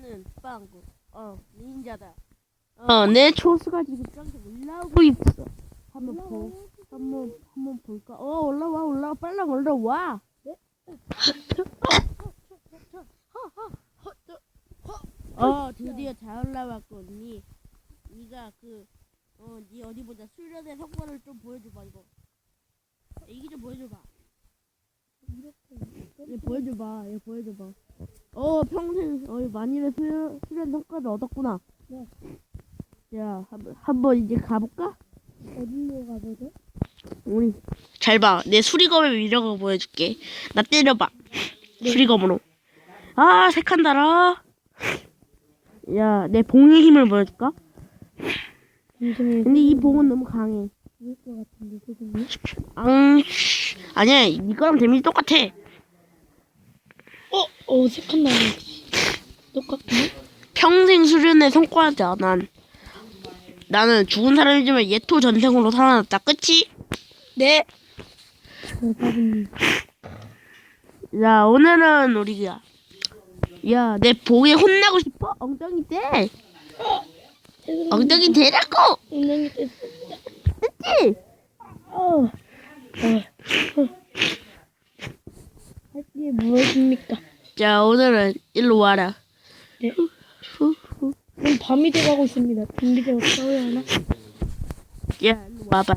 나는 빵구. 어, 닌자다. 어, 내 초수가 지금 저기 올라오고 있어. 한번 보, 한번 한번 볼까? 어, 올라와, 올라와, 빨리 올라와. 어, 드디어 잘 올라왔군. 니, 니가 그, 어, 니 어디 보자. 수련의 성과를 좀 보여줘봐 이거. 이기 좀 보여줘봐. 얘 보여줘봐. 얘 보여줘봐. 어, 평생 어, 만일의 수련, 수련 성과를 얻었구나. 네. 자, 한번 한번 이제 가볼까? 어디로 가보죠? 우리 잘 봐. 내 수리검의 위력을 보여줄게. 나 때려봐. 수리검으로. 아, 색한 달아. 야, 내 봉의 힘을 보여줄까? 잠시만요. 근데 이 봉은 너무 강해. 죽을 것 같은데. 앙, 씨. 아니야, 이거랑 데미지 똑같아. 어, 어색한 나무. 똑같네? 평생 수련의 성과자, 난. 나는 죽은 사람이지만 예토 전생으로 살아났다. 끝이? 네. 야, 오늘은 우리가. 야, 내 봉에 혼나고 싶어? 엉덩이 대. 엉덩이 대라고! 엉덩이 떼. 그치? 어. 어. 할게 무엇입니까? 자, 오늘은 일로 와라. 네. 그럼 밤이 돼가고 있습니다. 준비되어 싸워야 하나? 야, 일로 와봐.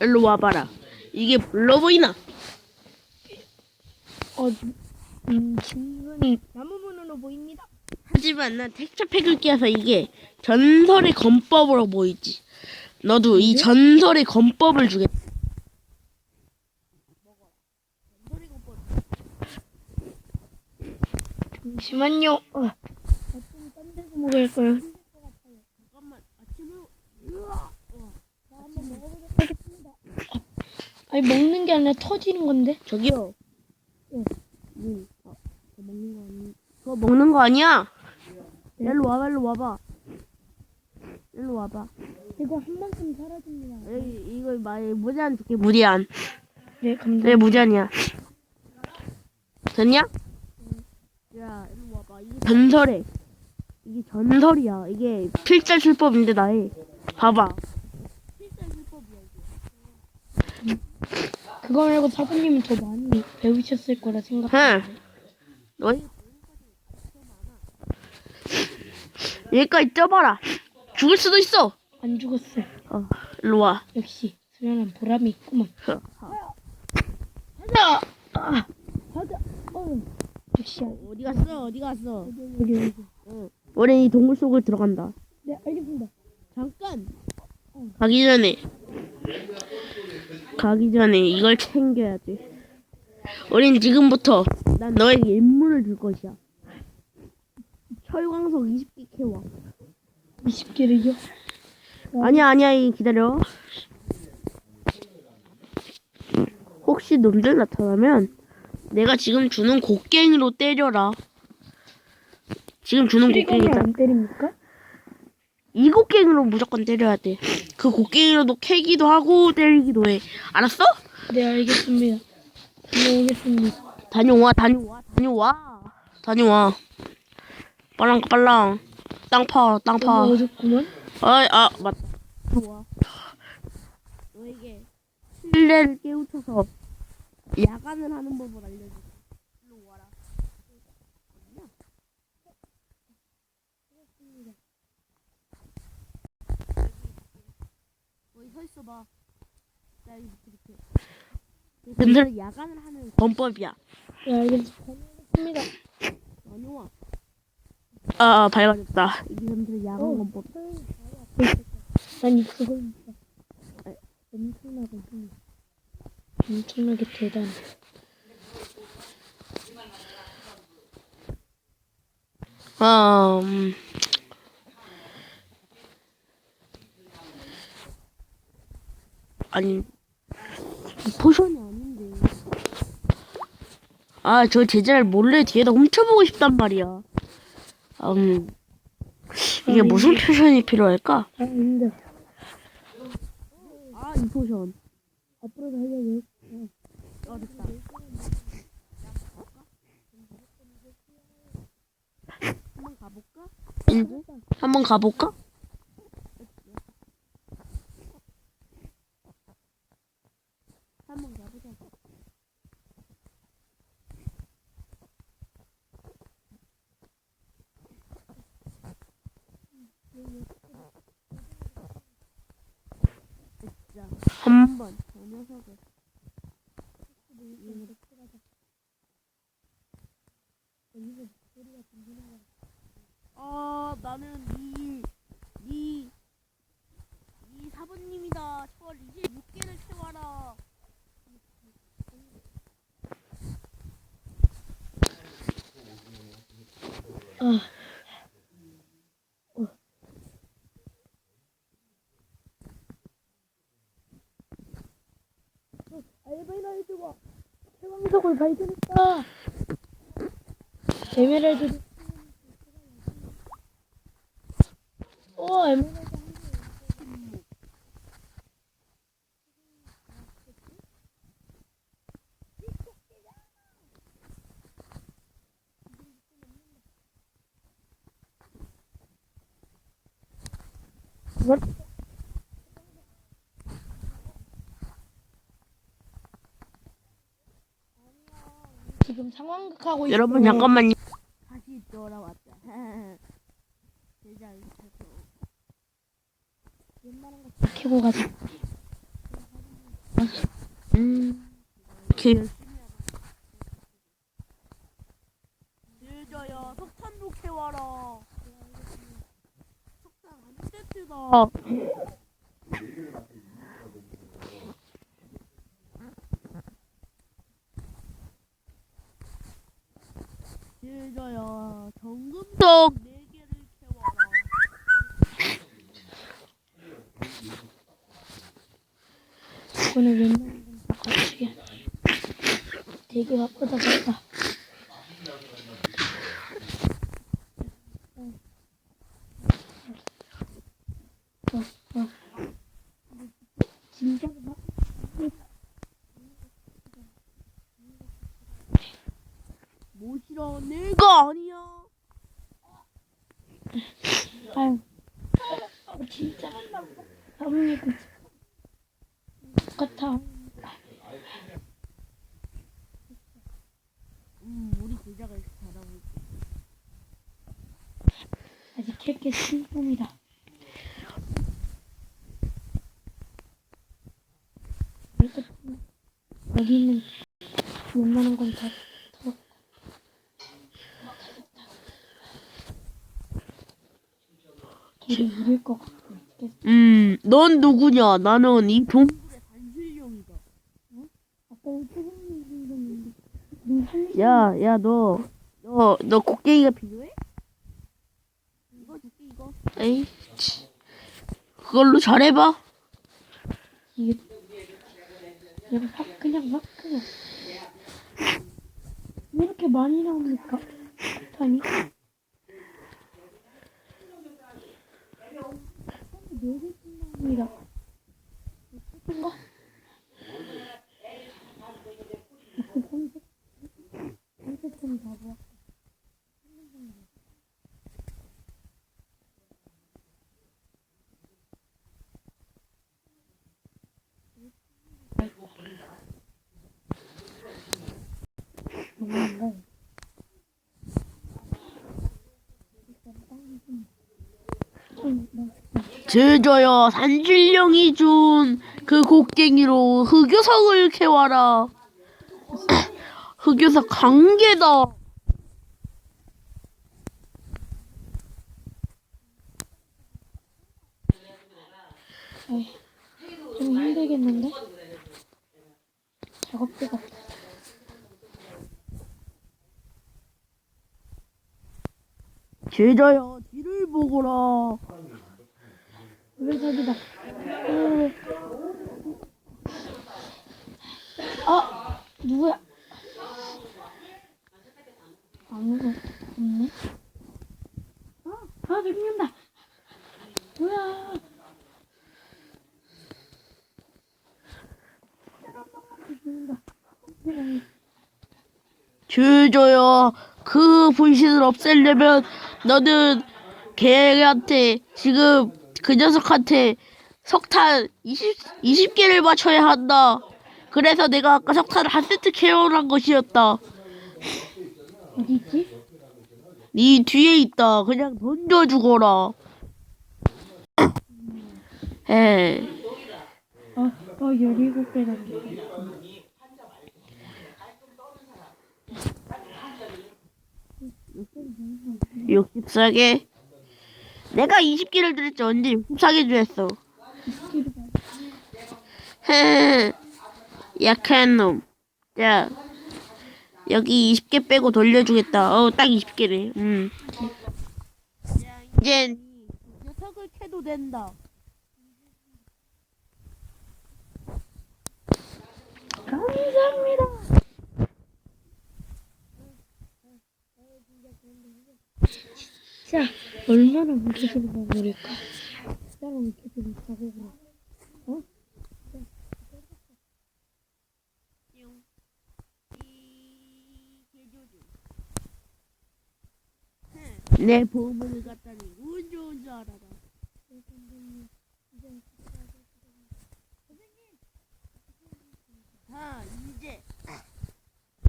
일로 와봐라. 이게 불러 보이나? 어, 음, 충분히 나무 문으로 보입니다. 하지만 난 텍스처팩을 끼워서 이게 전설의 검법으로 보이지. 너도 이 전설의 검법을 주겠다. 잠시만요. 어. 아침 딴 데서 먹을 거요. 잠깐만, 아침으로. 아니 먹는 게 아니라 터지는 건데. 저기요. 응. 응. 어, 그거 먹는 거 아니? 그거 먹는 거 아니야? 일로 와봐, 일로 와봐. 일로 와봐. 이거 한 만큼 사라집니다. 여기 이거 말 무제한 줄게 무제한. 네, 감사합니다. 왜 무제한이야? 됐냐? 야, 일로 와봐. 이게 전설해. 이게 전설이야. 이게 필살 술법인데 나의. 봐봐. 그거 말고 사부님은 더 많이 배우셨을 거라 생각합니다. 너희 여기까지 쪄봐라. 죽을 수도 있어. 안 죽었어요. 어, 일로 와. 역시 수련한 보람이 있구만. 어, 가자. 아, 가자. 어. 역시 안- 어디 갔어? 어디 갔어? 여기 여기. 응. 우린 이 동굴 속을 들어간다. 네, 알겠습니다. 잠깐. 가기 전에 가기 전에 이걸 챙겨야지. 우린 지금부터 난 너에게 임무를 줄 것이야. 철광석 20개 캐와. 20개를요? 아니야 아니야 이 기다려. 혹시 놈들 나타나면 내가 지금 주는 곡괭이로 때려라. 지금 주는 곡괭이다. 안 때립니까? 이 곡괭이로 무조건 때려야 돼. 그 곡괭이로도 캐기도 하고 때리기도 해. 알았어? 네, 알겠습니다. 다녀오겠습니다. 다녀와, 다녀와, 다녀와, 다녀와. 빨랑, 빨랑. 땅 파, 땅 파. 너무 어둡구만. 아, 아, 맞다. 좋아. 너에게 신뢰를 깨우쳐서 야간을 하는 법을 알려줘. 일로 와라. 거기 서 있어봐. 나 여기 밑에. 근데 야간을 하는 범법이야. 네, 알겠습니다. 다녀오겠습니다. 아, 아 밝아졌다. 이 사람들은 야간 어. 범법. 아니, 그건 엄청나게 힘. 엄청나게 대단해. 아, 음. 아니 포션이 아닌데. 아, 저 제자를 몰래 뒤에다 훔쳐보고 싶단 말이야. 음, 이게 무슨 포션이 필요할까? 아, 근데 아, 이소션. 앞으로 달려요. 어, 됐다. 한번 가볼까? 인제? 한번 가볼까? 한번 가보자. 진짜 한번 저 녀석을 아 나는 이, 이, 이 사부님이다. 철 이제 6개를 채워라. 아. 알바이라이드가 최강석을 발견했다. 에메랄드. 오, 에메랄드. 그 지금 상황극 하고 있어. 여러분 잠깐만요. 다시 돌아왔다. 제자 있어서. 켜고 가자. 음. 이렇게. 늦어요. 석탄도 캐와라. 석탄 한 세트다. 늦어요. 정금석 네 개를 캐와라. 오늘 웬만한 거치게. 되게 바쁘다 바빠. 어, 어. 진짜 막 뭐시러 내가 아니야. 아유. 어, 진짜 사 그 똑같아. 음, 우리 제자가 이렇게 있어. 아직 캘게 신품이다. 여기 있는 웬만한 건다 더. 길이 잃을 것 같고. 음, 넌 누구냐? 나는 이한 야, 야, 너, 너, 너 곡괭이가 필요해? 이거 줄게, 이거. 에이, 치. 그걸로 잘해봐. 이게 내가 확 그냥 막 그냥 왜 이렇게 많이 나옵니까? 폭탄 이 네개 나옵니다. 뭔가 한세점 잡아. 뭔가 좀 제자야, 산신령이 준 그 곡괭이로 흑요석을 캐와라. 흑요석 한 개다. 어이, 좀 힘들겠는데? 작업대가 없어. 제자야, 뒤를 보거라. 물고기다. 어. 어, 누구야? 아무도 없네. 어, 아, 죽는다. 뭐야? 줄줘요. 그 분신을 없애려면 너는 걔한테 지금 그 녀석한테 석탄 20, 20개를 맞춰야 한다. 그래서 내가 아까 석탄을 한 세트 캐롤한 것이었다. 어디 있지? 네 뒤에 있다. 그냥 던져 죽어라. 에. 아, 어, 17개 남겼어. 개 내가 20개를 드렸지 언제 64개 주했어. 헤 약한 놈. 자 여기 20개 빼고 돌려주겠다. 어딱 20개네. 음. 자 이제 녀석을 캐도 된다. 감사합니다. 얼마나 무서운 건물일까? 사람이 계속 있다고 그래. 어? 내 보물을 갖다니 운 좋은 줄 알아라. 자 이제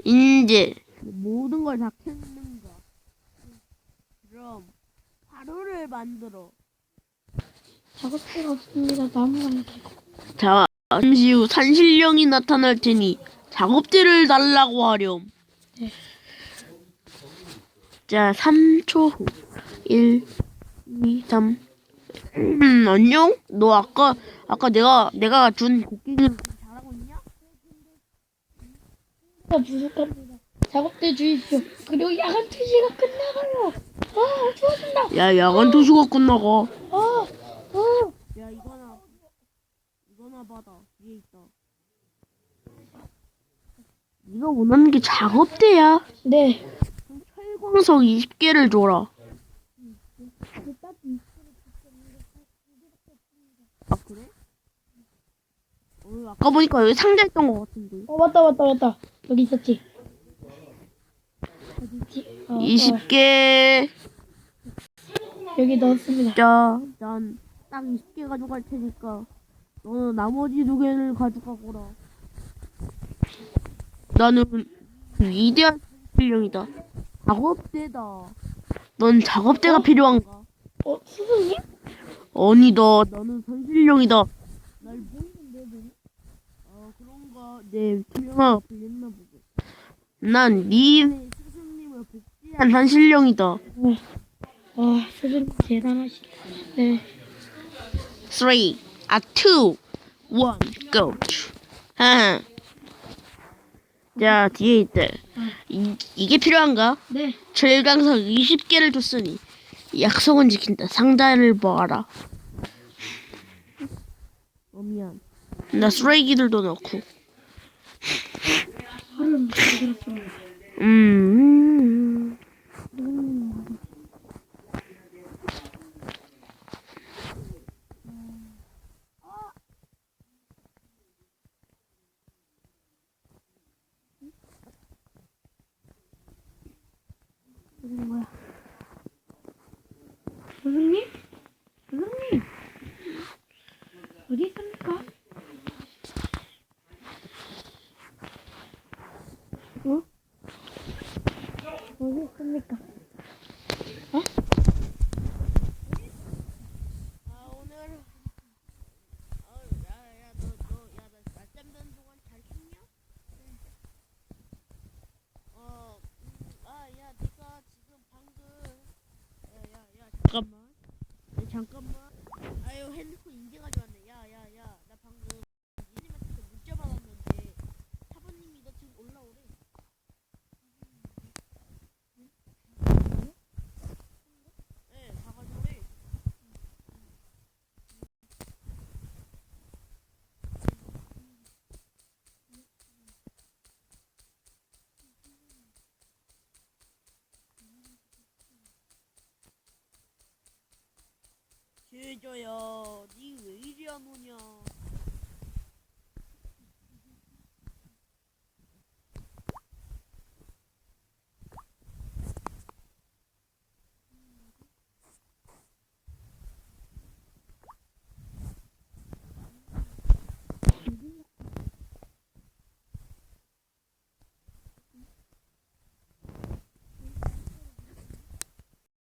이제 모든 걸다켰는가? 그럼 화로를 만들어. 작업대가 없습니다. 나무랑 되고. 자 잠시 후 산신령이 나타날 테니 작업대를 달라고 하렴. 네. 자 3초 후 1, 2, 3 음, 안녕? 너 아까 아까 내가 내가 준 곡괭이를 잘하고 있냐? 아, 부족합니다. 작업대 주십시오. 그리고 야간 투시가 끝나가요. 아. 야 야간 도시가 끝나가. 아, 아. 야 이거나 이거나 받아 위에 있다. 네가 원하는 게 작업대야. 네. 철광석 20개를 줘라. 아 그래? 어, 아까 보니까 여기 상자 있던 것 같은데. 어, 맞다, 맞다, 맞다. 여기 있었지. 어디 있지? 어, 20개. 어, 여기 넣었습니다. 자, 난딱 20개 가져갈 테니까 너는 나머지 두 개를 가져가거라. 나는 위대한 필령이다. 작업대다. 넌 작업대가 필요한가? 어, 스승님? 아니다. 나는 선실령이다. 날 보이는데 너? 아 그런가? 내 불렸나 보고. 난네 산신령이다. 네. 와, 스승님 대단하시. 네. 3, 아, 2, 1, go. 자, 뒤에 있다. 이, 이게 필요한가? 네. 철강석 20개를 줬으니 약속은 지킨다. 상자를 봐라. 어, 미안. 나 쓰레기들도 넣고. 음. 이건 뭐야? 스승님? 스승님? 어디 있습니까? 어? 어디 있습니까? 어? 아, 오늘. 어, 야, 야, 너, 너, 야, 나 낮잠 자는 동안 잘 쉬냐? 어, 음, 아, 야, 네가 지금 방금, 야, 야, 야, 잠깐만, 야, 잠깐만, 아유 핸드폰 인제 가져왔네. 얘줘야 니왜 이리 안 오냐?